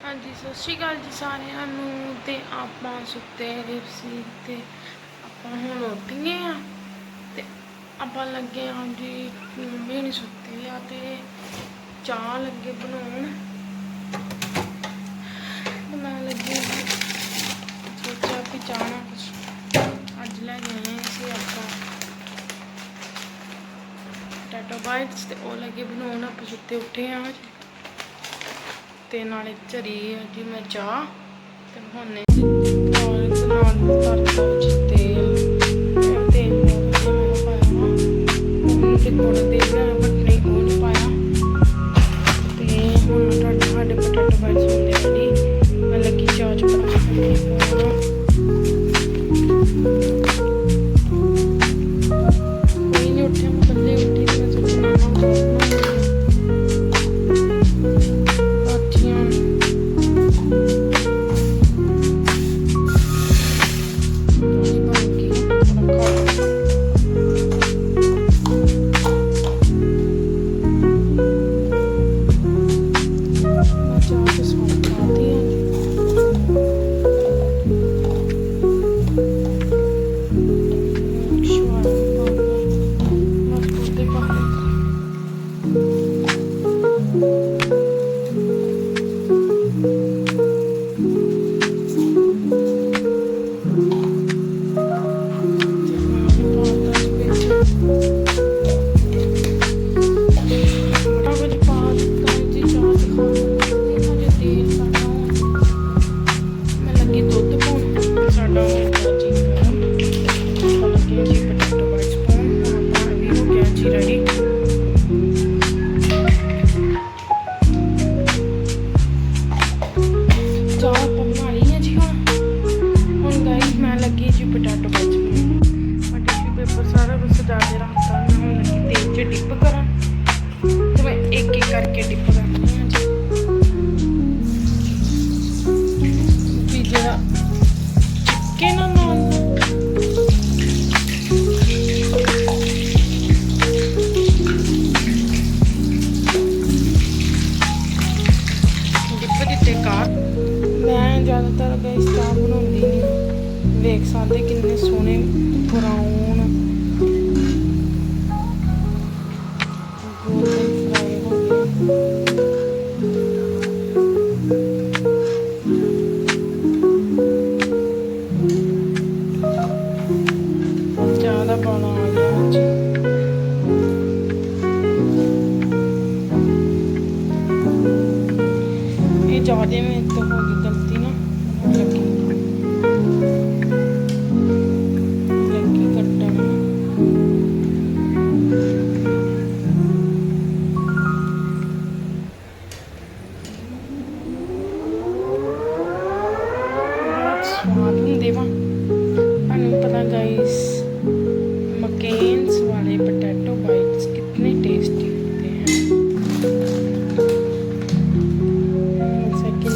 ਹਾਂਜੀ, ਸਤਿ ਸ਼੍ਰੀ ਅਕਾਲ ਜੀ ਸਾਰਿਆਂ ਨੂੰ ਤੇ ਆਪਾਂ ਸੁੱਤੇ ਹੋਏ ਤੇ ਆਪਾਂ ਹੁਣ ਉੱਠ ਗਏ ਆ ਤੇ ਆਪਾਂ ਲੱਗੇ ਆ ਜੀ, ਮੰਮੀ ਨਹੀਂ ਸੁੱਤੇ ਆ ਤੇ ਚਾਹ ਲੱਗੇ ਬਣਾਉਣ। ਤੇ ਲੱਗੇ ਸੋਚਿਆ ਕਿ ਚਾਹ ਨਾਲ ਕੁਛ ਅੱਜ ਲੈ ਕੇ ਸੀ ਆਪਾਂ ਟੈਟੋ ਬਾਈਟਸ ਤੇ ਉਹ ਲੱਗੇ ਬਣਾਉਣ, ਆਪਾਂ ਸੁੱਤੇ ਉੱਠੇ ਆ ਤੇ ਨਾਲੇ ਝਰੀ ਆ ਜੀ ਮੈਂ ਚਾਹ ਤੇ ਹੁਣੇ ਨਾਲ ਨਾਲ ਕਰਤਾ ਜੀ ਤੇਲ ਤੇਲ ਬਹੁਤ ਮੈਂ ਪਾਇਆ ਵਾ। ਉਹਨੂੰ ਤੇ ਗੁੜ ਦੇ ਜ਼ਿਆਦਾਤਰ ਗਾਇਸ ਚਾਹ ਬਣਾਉਂਦੀ ਨਹੀਂ ਵੇਖ ਸਕਦੇ ਕਿੰਨੇ ਸੋਹਣੇ ਬਰਾਊਨ ਗੋਲਡਨ ਫਰਾਈ ਹੋ ਗਏ। ਚਾਹ ਦਾ ਪਾਣਾ ਆ ਗਿਆ ਜੀ ਇਹ ਜ਼ਿਆਦਾ ਮੇਰੇ ਹੋ ਗਈ ਬਹੁਤ ਸਵਾਦ ਹੁੰਦੇ ਵਾ ਤੁਹਾਨੂੰ ਪਤਾ ਗਾਇਸ ਮਕੇਨਸ ਵਾਲੇ ਪੋਟੈਟੋ ਬਾਈਟਸ ਕਿੰਨੇ ਟੇਸਟੀ ਹੁੰਦੇ ਹਨ ਸੈਕਿੰਡ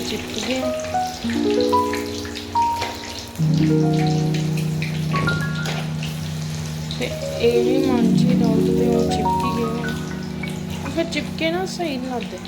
ਚਿਪਕ ਗਿਆ ਤੇ ਇਹ ਵੀ ਮਾਂਚੀ ਡਾਊਟ ਤੇ ਉਹ ਚਿਪਕੀ ਗਏ ਹੋਣ। ਫਿਰ ਚਿਪਕੇ ਨਾ ਸਹੀ ਨਹੀਂ ਲੱਗਦੇ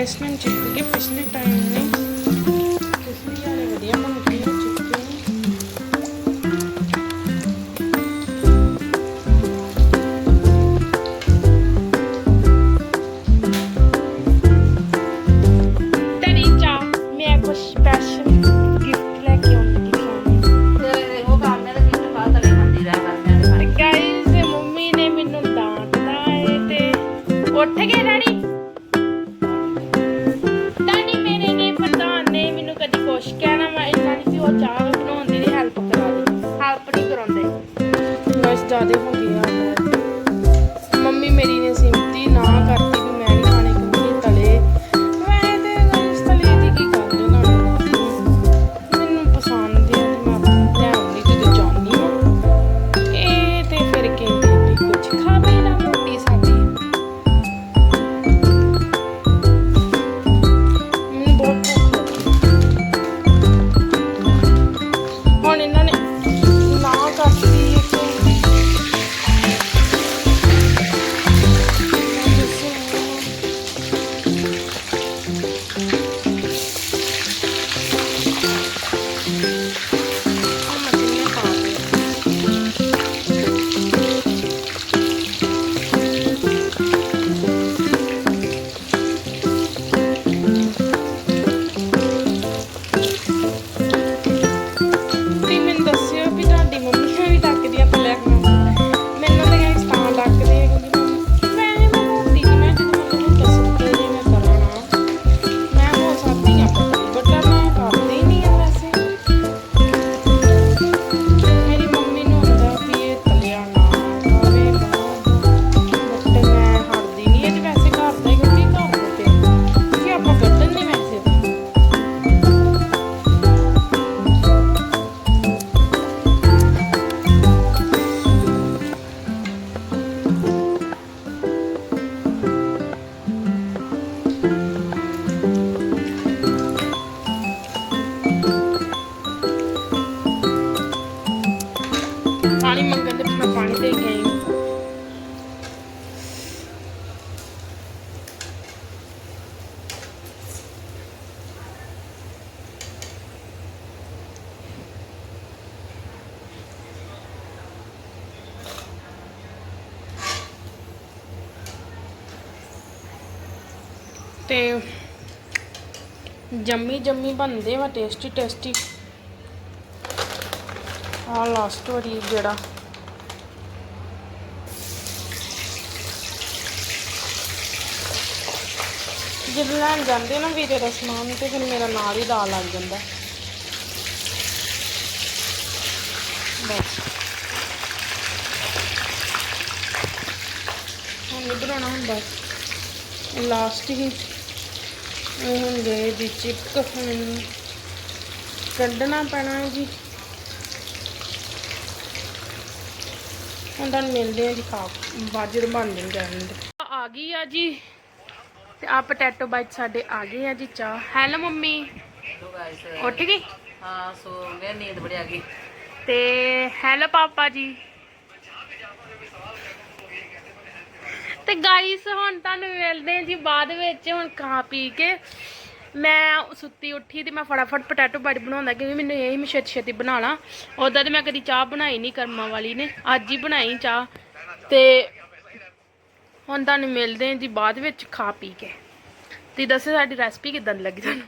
ਇਸ ਨੂੰ ਚਿਪਕ ਪਿਛਲੇ ਟਾਈਮ ਨੇ ਬਸ ਜ਼ਿਆਦਾ ਹੋ ਗਿਆ ਤੇ ਜੰਮੀ ਜੰਮੀ ਬਣਦੇ ਵਾ ਟੇਸਟੀ ਟੇਸਟੀ ਆ ਲਾਸਟ ਵਾਰੀ ਜਿਹੜਾ। ਜਦੋਂ ਲੈਣ ਜਾਂਦੇ ਨਾ ਵੀਰੇ ਦਾ ਸਮਾਨ, ਤੇ ਫਿਰ ਮੇਰਾ ਨਾਲ ਹੀ ਦਾ ਲੱਗ ਜਾਂਦਾ। ਬਸ। ਹੁਣ ਨਹੀਂ ਬਣਾਉਣਾ ਹੁੰਦਾ। ਲਾਸਟ ਹੀ। ਇਹ ਹੁਣ ਗਏ ਦੀ ਚਿੱਕ ਹੁਣ ਕੱਢਣਾ ਪੈਣਾ ਜੀ। ਹੁਣ ਤੁਹਾਨੂੰ ਮਿਲਦੇ ਆ ਜੀ ਖਾ ਬਾਜਰ ਬਣ ਜਾਂਦਾ ਆ ਗਈ ਆ ਜੀ। ਤੇ ਆ ਪੋਟੈਟੋ ਬਾਈਟ ਸਾਡੇ ਆ ਗਏ ਆ ਜੀ ਚਾਹ। Hello mummy. ਉੱਠ ਗਈ? ਹਾਂ ਸੋ ਮੇਰੀ ਨੀਂਦ ਬੜੀ ਆ ਗਈ। ਤੇ ਹੈਲੋ ਪਾਪਾ ਜੀ। ਤੇ ਗਾਈਸ ਹੁਣ ਤੁਹਾਨੂੰ ਮਿਲਦੇ ਆ ਜੀ ਬਾਅਦ ਵਿੱਚ, ਹੁਣ ਖਾ ਪੀ ਕੇ। ਮੈਂ ਸੁੱਤੀ ਉੱਠੀ ਤੇ ਮੈਂ ਫਟਾਫਟ ਪੋਟੈਟੋ ਬਾਈਟ ਬਣਾਉਂਦਾ ਕਿਉਂਕਿ ਮੈਨੂੰ ਇਹ ਮੈਂ ਛੇਤੀ ਛੇਤੀ ਬਣਾ ਲਾਂ ਉਦਾਂ ਤੇ ਮੈਂ ਕਦੀ ਚਾਹ ਬਣਾਈ ਨਹੀਂ ਕਰਮਾਂ ਵਾਲੀ ਨੇ, ਅੱਜ ਹੀ ਬਣਾਈ ਚਾਹ। ਤੇ ਹੁਣ ਤੁਹਾਨੂੰ ਮਿਲਦੇ ਆ ਜੀ ਬਾਅਦ ਵਿੱਚ ਖਾ ਪੀ ਕੇ। ਤੇ ਦੱਸੋ ਸਾਡੀ ਰੈਸਪੀ ਕਿਦਾਂ ਦੀ ਲੱਗੀ ਤੁਹਾਨੂੰ?